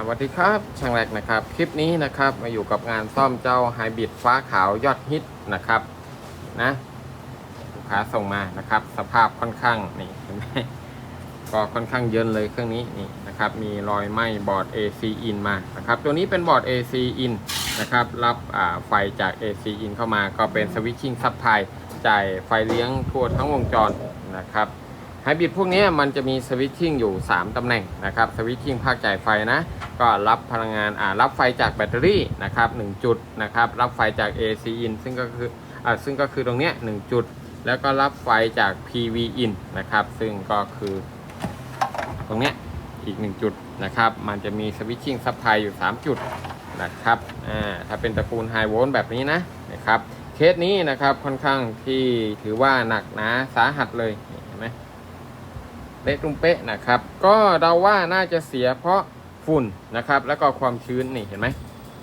สวัสดีครับช่างแรกนะครับ คลิปนี้นะครับมาอยู่กับงานซ่อมเจ้าไฮบริดฟ้าขาวยอดฮิตนะครับนะลูกค้าส่งมานะครับ สภาพค่อนข้างนี่เห็นไหมก็ค่อนข้างเยินเลยเครื่องนี้นี่นะครับมีรอยไหม้บอร์ด AC in มานะครับตัวนี้เป็นบอร์ด AC in นะครับรับไฟจาก AC in เข้ามาก็เป็นสวิตชิ่งซับไพจ่ายไฟเลี้ยงทั่วทั้งวงจรนะครับ ไฮบริดพวกนี้มันจะมีสวิตชิ่งอยู่ 3 ตำแหน่งนะครับสวิตชิ่งภาคจ่ายไฟนะ ก็รับพลังงานอ่ารับไฟจากแบตเตอรี่นะครับ1จุดนะครับรับไฟจาก AC in ซึ่งก็คืออ่าซึ่งก็คือตรงเนี้ย1จุด แล้วก็รับไฟจาก PV in นะครับซึ่งก็คือตรงเนี้ยอีก 1 จุดนะครับมันจะมีสวิตชิ่งซัพพลายอยู่ 3 จุดนะครับอ่าถ้าเป็นตระกูลไฮโวลต์แบบนี้นะนะครับเคสนี้นะครับค่อนข้างที่ถือว่าหนักหนาสาหัสเลย เละตุ้มเป๊ะนะครับ ก็เราว่าน่าจะเสียเพราะฝุ่นนะครับ แล้วก็ความชื้นนี่เห็นไหม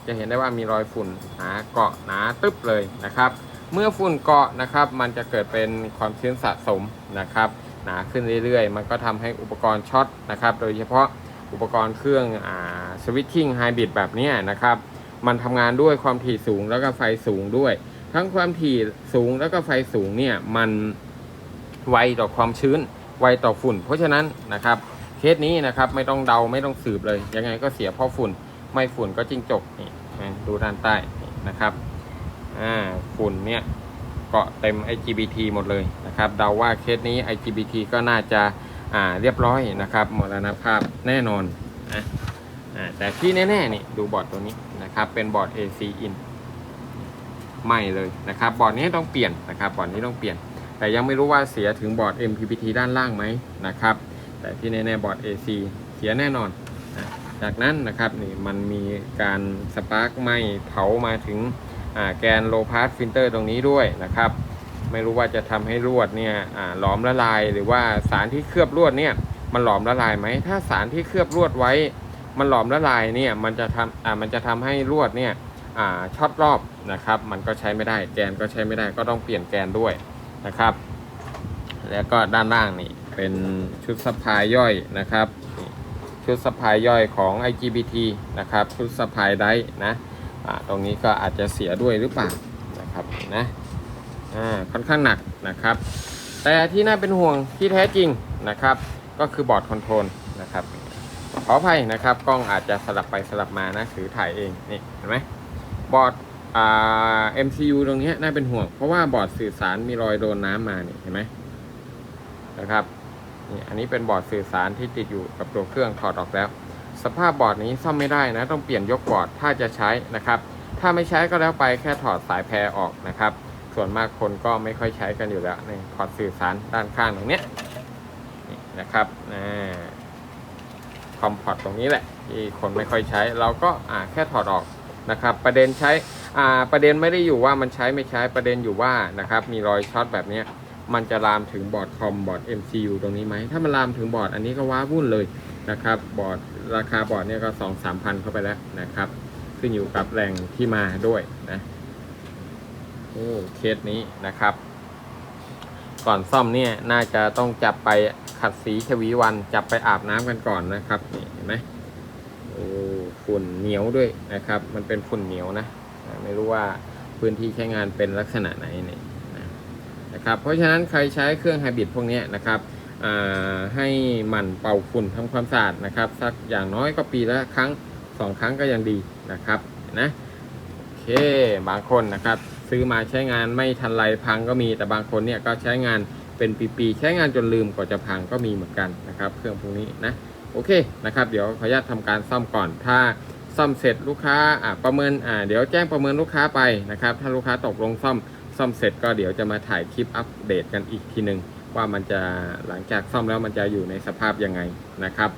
จะเห็นได้ว่ามีรอยฝุ่นหนาเกาะหนาตึ๊บเลยนะครับ เมื่อฝุ่นเกาะนะครับ มันจะเกิดเป็นความชื้นสะสมนะครับ หนาขึ้นเรื่อยๆ มันก็ทำให้อุปกรณ์ช็อตนะครับ โดยเฉพาะอุปกรณ์เครื่องอ่าสวิตชิ่งไฮบริดแบบนี้นะครับ มันทำงานด้วยความถี่สูงแล้วก็ไฟสูงด้วย ทั้งความถี่สูงแล้วก็ไฟสูงเนี่ยมันไวต่อความชื้น ไวต่อฝุ่น เพราะฉะนั้นนะครับเคสนี้นะครับไม่ต้องเดาไม่ต้องสืบเลย ยังไงก็เสียเพราะฝุ่น ไม่ฝุ่นก็จิ้งจกนี่ดูด้านใต้นะครับอ่าฝุ่นเนี่ยเกาะเต็ม IGBT หมดเลยนะครับเดาว่าเคสนี้ IGBT ก็น่าจะอ่าเรียบร้อยนะครับมรณภาพแน่นอนนะแต่ที่แน่ๆนี่ดูบอร์ดตัวนี้นะครับเป็นบอร์ด AC in ไม่เลยนะครับบอร์ดนี้ต้องเปลี่ยนนะครับบอร์ดนี้ต้องเปลี่ยน แต่ยังไม่รู้ว่าเสียถึงบอร์ด MPPT ด้านล่างไหมนะครับ แต่ที่แน่ๆบอร์ด AC เสียแน่นอนนะจากนั้นนะครับนี่มันมีการสปาร์กไหมเผามาถึงแกนโลพาสฟิลเตอร์ตรงนี้ด้วยนะครับ ไม่รู้ว่าจะทำให้ลวดเนี่ยหลอมละลาย หรือว่าสารที่เคลือบลวดเนี่ยมันหลอมละลายไหม ถ้าสารที่เคลือบลวดไว้ มันหลอมละลายเนี่ยมันจะทำมันจะทำให้ลวดเนี่ยช็อตรอบนะครับ มันก็ใช้ไม่ได้แกนก็ใช้ไม่ได้ก็ต้องเปลี่ยนแกนด้วย นะครับ แล้วก็ด้านล่างนี่เป็นชุดสะพายย่อยนะครับ ชุดสะพายย่อยของ IGBT นะครับ ชุดสะพายได้นะตรงนี้ก็อาจจะเสียด้วยหรือเปล่านะครับนะค่อนข้างหนักนะครับ แต่ที่น่าเป็นห่วงที่แท้จริงนะครับ ก็คือบอร์ดคอนโทรลนะครับขออภัยนะครับกล้องอาจจะสลับไปสลับมานะถือถ่ายเองนี่เห็นไหมบอร์ด อ่า MCU ตรงนี้น่าเป็นห่วง เพราะว่าบอร์ดสื่อสารมีรอยโดนน้ำมาเนี่ยเห็นไหมนะครับนี่อันนี้เป็นบอร์ดสื่อสารที่ติดอยู่กับตัวเครื่องถอดออกแล้ว สภาพบอร์ดนี้ซ่อมไม่ได้นะ ต้องเปลี่ยนยกบอร์ดถ้าจะใช้นะครับ ถ้าไม่ใช้ก็แล้วไปแค่ถอดสายแพรออกนะครับ ส่วนมากคนก็ไม่ค่อยใช้กันอยู่แล้วนี่พอร์ตสื่อสารด้านข้างตรงเนี้ยนี่นะครับอ่าคอมพอร์ตตรงนี้แหละที่คนไม่ค่อยใช้ เราก็อ่าแค่ถอดออกนะครับ ประเด็นใช้ ประเด็นไม่ได้อยู่ว่ามันใช้ไม่ใช้ประเด็นอยู่ว่านะครับมีรอยช็อตแบบนี้มันจะลามถึงบอร์ดคอมบอร์ด MCU ตรงนี้ไหม ถ้ามันลามถึงบอร์ดอันนี้ก็ว้าวุ่นเลยนะครับบอร์ดราคาบอร์ดเนี่ยก็สองสามพันเข้าไปแล้วนะครับ ขึ้นอยู่กับแหล่งที่มาด้วยนะโอ้เคสนี้นะครับ ก่อนซ่อมเนี่ยน่าจะต้องจับไปขัดสีชวีวันจับไปอาบน้ำกันก่อนนะครับนี่เห็นไหมโอ้ฝุ่นเหนียวด้วยนะครับ มันเป็นฝุ่นเหนียวนะ ไม่รู้ว่าพื้นที่ใช้งานเป็นลักษณะไหนเนี่ยนะครับ เพราะฉะนั้นใครใช้เครื่องไฮบริดพวกนี้นะครับให้หมั่นเป่าฝุ่นทำความสะอาดนะครับ สักอย่างน้อยก็ปีละครั้งสองครั้งก็ยังดีนะครับนะโอเคบางคนนะครับ ซื้อมาใช้งานไม่ทันไรพังก็มีแต่บางคนเนี่ยก็ใช้งานเป็นปีๆใช้งานจนลืมกว่าจะพังก็มีเหมือนกันนะครับ เครื่องพวกนี้นะโอเคนะครับ เดี๋ยวขออนุญาตทำการซ่อมก่อนถ้า ซ่อมเสร็จลูกค้าประเมินอ่าเดี๋ยวแจ้งประเมินลูกค้าไปนะครับ ถ้าลูกค้าตกลงซ่อมซ่อมเสร็จก็เดี๋ยวจะมาถ่ายคลิปอัปเดตกันอีกทีหนึ่งว่ามันจะหลังจากซ่อมแล้วมันจะอยู่ในสภาพยังไงนะครับ